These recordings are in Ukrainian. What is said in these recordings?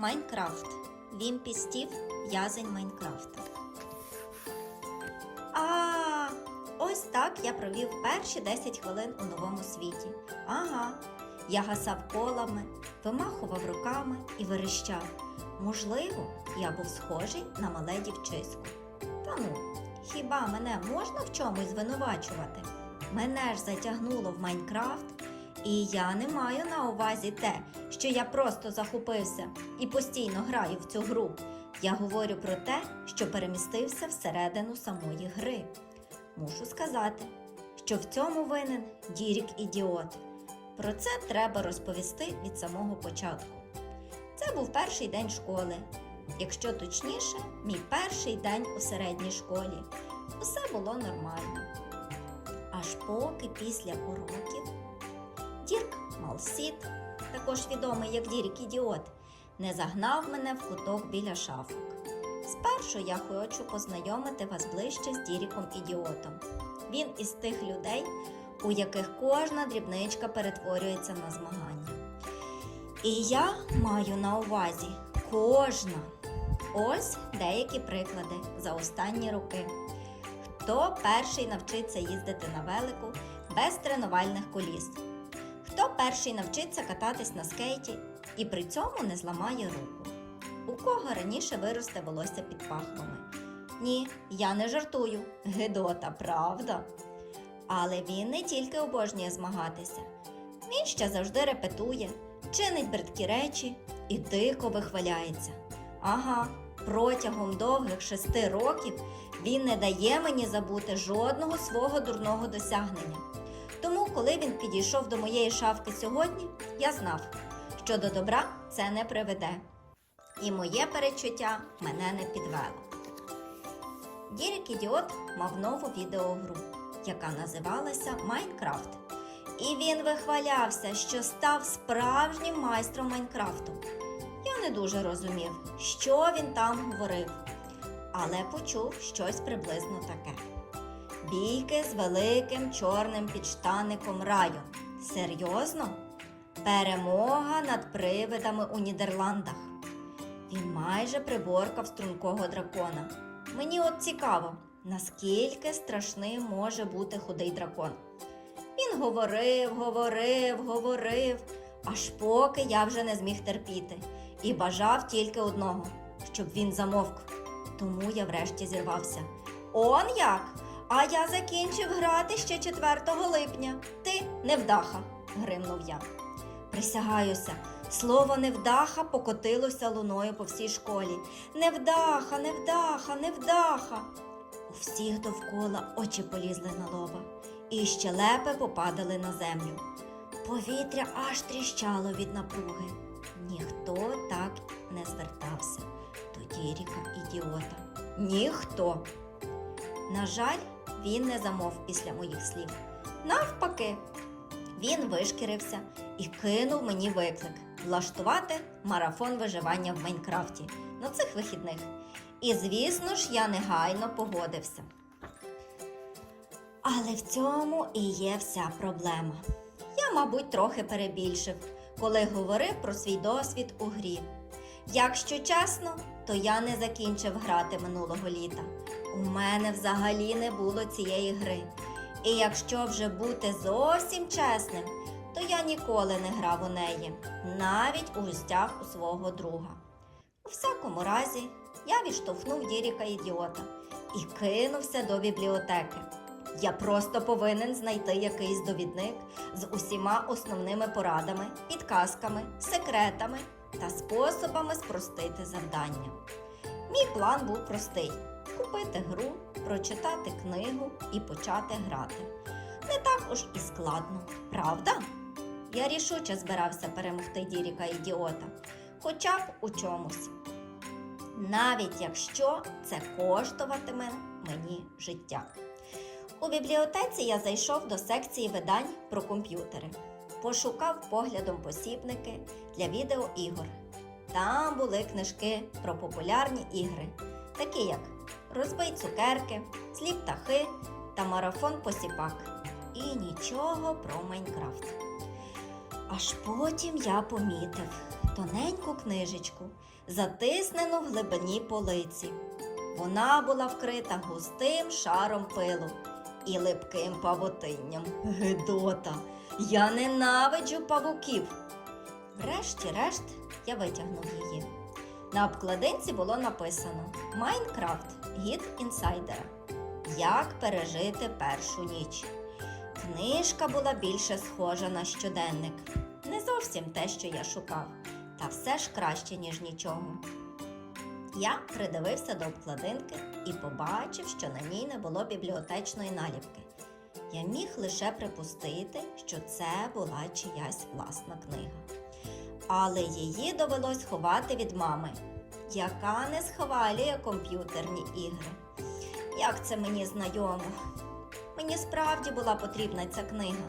Майнкрафт. Вімпі Стів в'язень Майнкрафта. А, ось так я провів перші 10 хвилин у новому світі. Ага. Я гасав колами, вимахував руками і верещав. Можливо, я був схожий на мале дівчисько. Та ну, хіба мене можна в чомусь звинувачувати? Мене ж затягнуло в Майнкрафт, і я не маю на увазі те, що я просто захопився і постійно граю в цю гру. Я говорю про те, що перемістився всередину самої гри. Мушу сказати, що в цьому винен Дірік ідіот. Про це треба розповісти від самого початку. Це був перший день школи. Якщо точніше, мій перший день у середній школі. Усе було нормально. Аж поки після уроків Дірк Малсіт, також відомий як Дірік Ідіот, не загнав мене в куток біля шафок. Спершу я хочу познайомити вас ближче з Діріком Ідіотом. Він із тих людей, у яких кожна дрібничка перетворюється на змагання. І я маю на увазі кожна. Ось деякі приклади за останні роки. Хто перший навчиться їздити на велику без тренувальних коліс? Хто перший навчиться кататись на скейті і при цьому не зламає руку? У кого раніше виросте волосся під пахвами? Ні, я не жартую. Гедота, правда? Але він не тільки обожнює змагатися, він ще завжди репетує, чинить бридкі речі і дико вихваляється. Ага, протягом довгих шести років він не дає мені забути жодного свого дурного досягнення. Тому, коли він підійшов до моєї шафки сьогодні, я знав, що до добра це не приведе. І моє перечуття мене не підвело. Дірік Ідіот мав нову відеогру, яка називалася Майнкрафт. І він вихвалявся, що став справжнім майстром Майнкрафту. Я не дуже розумів, що він там говорив, але почув щось приблизно таке. Бійки з великим чорним підштанником раю. Серйозно? Перемога над привидами у Нідерландах. Він майже приборкав стрункого дракона. Мені от цікаво, наскільки страшним може бути худий дракон. Він говорив, говорив, говорив, аж поки я вже не зміг терпіти і бажав тільки одного, щоб він замовк. Тому я врешті зірвався. Он як? А я закінчив грати ще 4 липня. Ти невдаха, гримнув я. Присягаюся, слово невдаха покотилося луною по всій школі. Невдаха, невдаха, невдаха. У всіх довкола очі полізли на лоба, і щелепи попадали на землю. Повітря аж тріщало від напруги. Ніхто так не звертався до Діріка ідіота. Ніхто. На жаль, він не замов після моїх слів. Навпаки, він вишкірився і кинув мені виклик влаштувати марафон виживання в Майнкрафті на цих вихідних. І, звісно ж, я негайно погодився. Але в цьому і є вся проблема. Я, мабуть, трохи перебільшив, коли говорив про свій досвід у грі. Якщо чесно, то я не закінчив грати минулого літа. У мене взагалі не було цієї гри. І якщо вже бути зовсім чесним, то я ніколи не грав у неї, навіть у гостях у свого друга. У всякому разі, я відштовхнув Діріка ідіота і кинувся до бібліотеки. Я просто повинен знайти якийсь довідник з усіма основними порадами, підказками, секретами та способами спростити завдання. Мій план був простий: купити гру, прочитати книгу і почати грати. Не так уж і складно, правда? Я рішуче збирався перемогти Діріка ідіота, хоча б у чомусь. Навіть якщо це коштуватиме мені життя. У бібліотеці я зайшов до секції видань про комп'ютери, пошукав поглядом посібники для відеоігор. Там були книжки про популярні ігри, такі як Розбий цукерки, Сліп птахи та марафон посіпак. І нічого про Майнкрафт. Аж потім я помітив тоненьку книжечку, затиснену в глибині полиці. Вона була вкрита густим шаром пилу і липким павутинням. Гидота! Я ненавиджу павуків. Врешті-решт я витягнув її. На обкладинці було написано Майнкрафт гід інсайдера. Як пережити першу ніч. Книжка була більше схожа на щоденник. Не зовсім те, що я шукав, та все ж краще, ніж нічого. Я придивився до обкладинки і побачив, що на ній не було бібліотечної наліпки. Я міг лише припустити, що це була чиясь власна книга. Але її довелось ховати від мами, яка не схвалює комп'ютерні ігри. Як це мені знайомо? Мені справді була потрібна ця книга.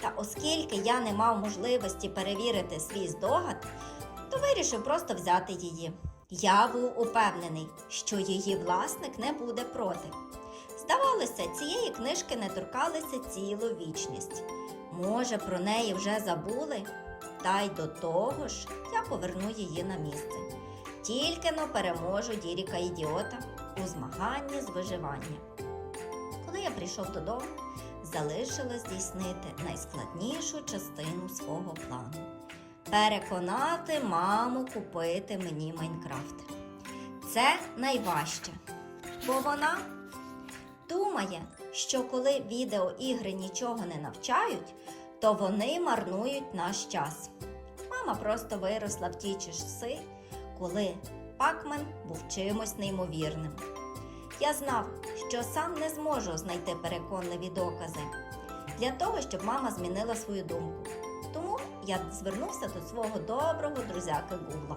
Та оскільки я не мав можливості перевірити свій здогад, то вирішив просто взяти її. Я був упевнений, що її власник не буде проти. Здавалося, цієї книжки не торкалися цілу вічність. Може, про неї вже забули? Та й до того ж, я поверну її на місце. Тільки но переможу Діріка ідіота у змаганні з виживання. Коли я прийшов додому, залишилось здійснити найскладнішу частину свого плану переконати маму купити мені Майнкрафт. Це найважче, бо вона думає, що коли відеоігри нічого не навчають, то вони марнують наш час. Мама просто виросла в ті часи, коли Пакмен був чимось неймовірним. Я знав, що сам не зможу знайти переконливі докази для того, щоб мама змінила свою думку. Тому я звернувся до свого доброго друзяки Гугла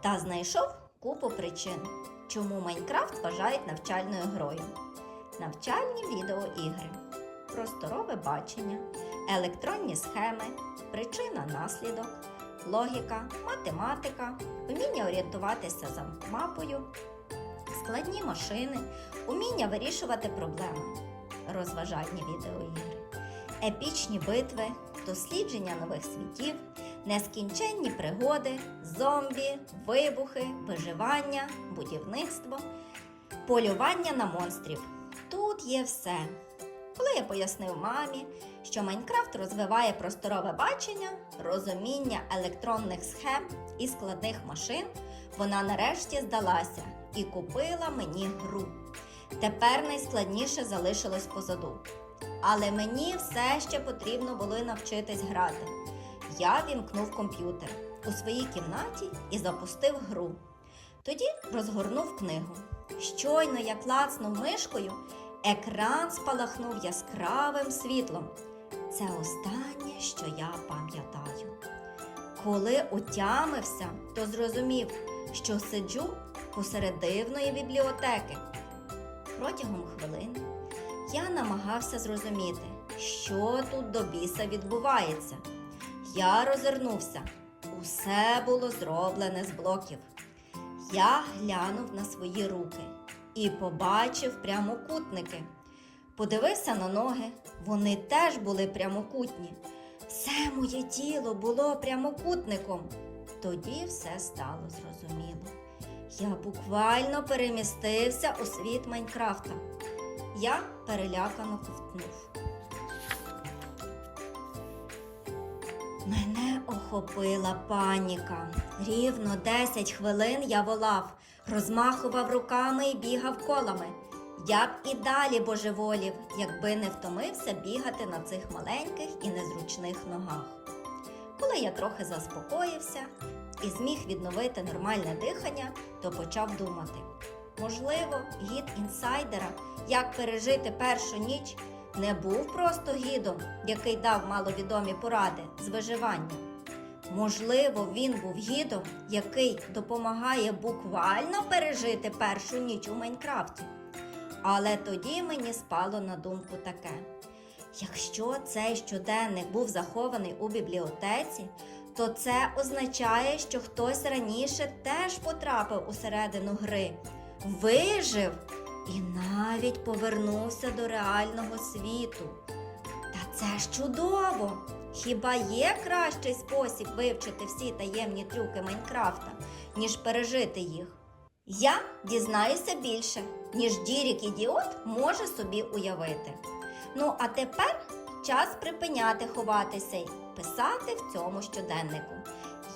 та знайшов купу причин, чому Майнкрафт вважають навчальною грою. Навчальні відеоігри, просторове бачення, електронні схеми, причина наслідок, логіка, математика, вміння орієнтуватися за мапою, складні машини, уміння вирішувати проблеми, розважальні відеоігри, епічні битви, дослідження нових світів, нескінченні пригоди, зомбі, вибухи, виживання, будівництво, полювання на монстрів. Тут є все. Коли я пояснив мамі, що Майнкрафт розвиває просторове бачення, розуміння електронних схем і складних машин, вона нарешті здалася і купила мені гру. Тепер найскладніше залишилось позаду. Але мені все ще потрібно було навчитись грати. Я вімкнув комп'ютер у своїй кімнаті і запустив гру. Тоді розгорнув книгу. Щойно я клацнув мишкою, екран спалахнув яскравим світлом. Це останнє, що я пам'ятаю. Коли отямився, то зрозумів, що сиджу посеред дивної бібліотеки. Протягом хвилини я намагався зрозуміти, що тут до біса відбувається. Я розвернувся. Усе було зроблене з блоків. Я глянув на свої руки і побачив прямокутники. Подивився на ноги, вони теж були прямокутні. Все моє тіло було прямокутником. Тоді все стало зрозуміло. Я буквально перемістився у світ Майнкрафта. Я перелякано ковтнув. Мене охопила паніка. Рівно 10 хвилин я волав, розмахував руками і бігав колами. Я б і далі божеволів, якби не втомився бігати на цих маленьких і незручних ногах. Коли я трохи заспокоївся і зміг відновити нормальне дихання, то почав думати. Можливо, гід інсайдера, як пережити першу ніч, не був просто гідом, який дав маловідомі поради з виживання. Можливо, він був гідом, який допомагає буквально пережити першу ніч у Майнкрафті. Але тоді мені спало на думку таке: якщо цей щоденник був захований у бібліотеці, то це означає, що хтось раніше теж потрапив усередину гри, вижив і навіть повернувся до реального світу. Та це ж чудово! Хіба є кращий спосіб вивчити всі таємні трюки Майнкрафта, ніж пережити їх? Я дізнаюся більше, ніж Дірік ідіот може собі уявити. Ну, а тепер час припиняти ховатися й писати в цьому щоденнику.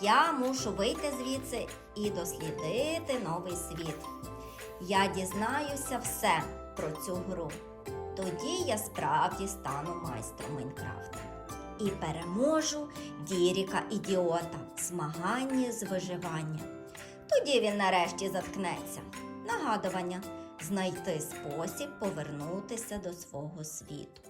Я мушу вийти звідси і дослідити новий світ. Я дізнаюся все про цю гру. Тоді я справді стану майстром Майнкрафта і переможу Діріка ідіота змагання з виживання. Тоді він нарешті заткнеться. Нагадування знайти спосіб повернутися до свого світу.